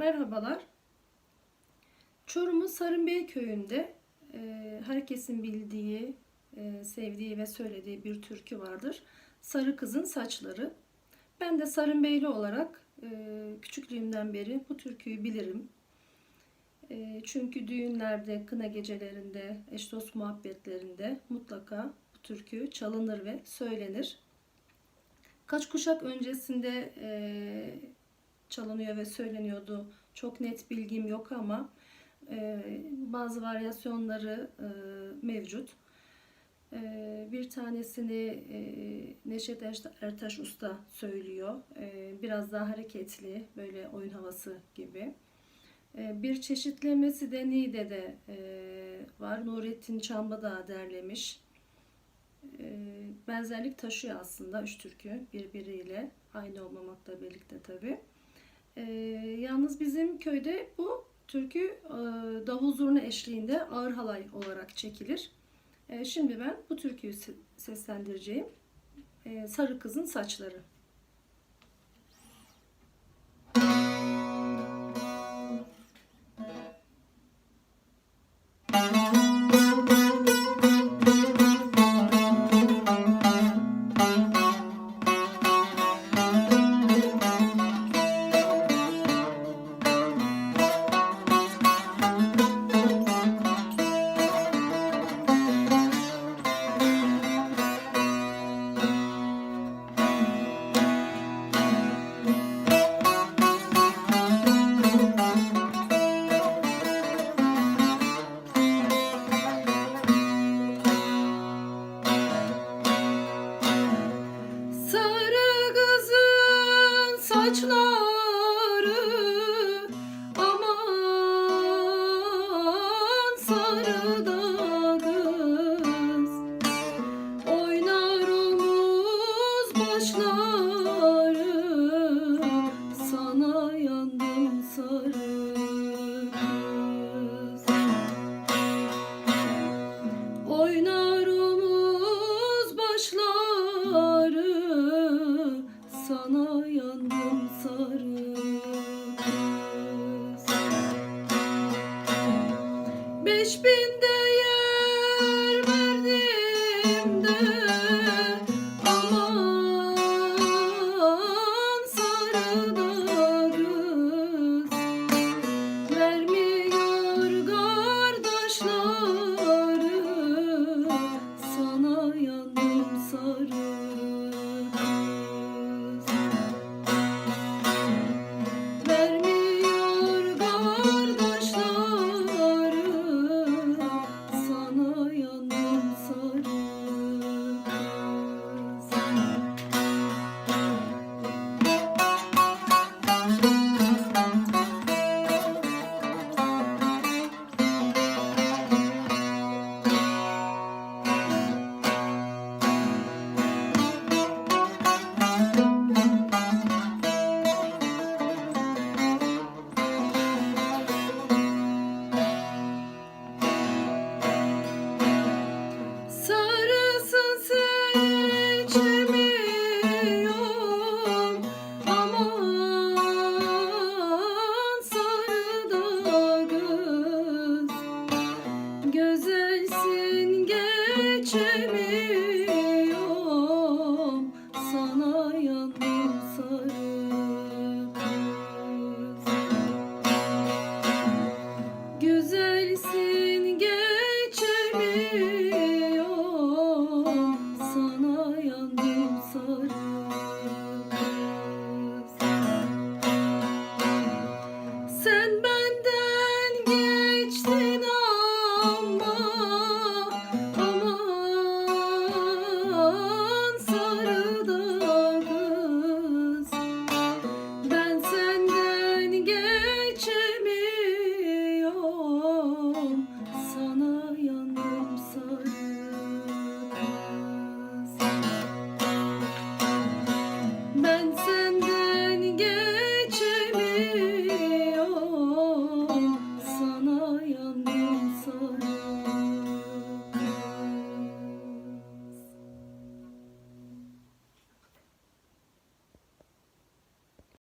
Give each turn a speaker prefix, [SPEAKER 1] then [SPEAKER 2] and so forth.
[SPEAKER 1] Merhabalar. Çorum'un Sarınbey köyünde e, herkesin bildiği, e, sevdiği ve söylediği bir türkü vardır. Sarı kızın saçları. Ben de Sarınbeyli olarak e, küçüklüğümden beri bu türküyü bilirim. E, çünkü düğünlerde, kına gecelerinde, eş dost muhabbetlerinde mutlaka bu türkü çalınır ve söylenir. Kaç kuşak öncesinde e, çalınıyor ve söyleniyordu. Çok net bilgim yok ama e, bazı varyasyonları e, mevcut. E, bir tanesini e, Neşet Erta- Ertaş Usta söylüyor. E, biraz daha hareketli, böyle oyun havası gibi. E, bir çeşitlemesi de Niğde'de e, var. Nurettin Çambadağ derlemiş. E, benzerlik taşıyor aslında üç türkü birbiriyle. Aynı olmamakla birlikte tabii. Ee, yalnız bizim köyde bu türkü e, davul zurna eşliğinde ağır halay olarak çekilir. E, şimdi ben bu türküyü se- seslendireceğim. E. Sarı kızın saçları kaşları sana yandım sarı. Oynar omuz başları sana yandım sarı kız. Beş bin olmayan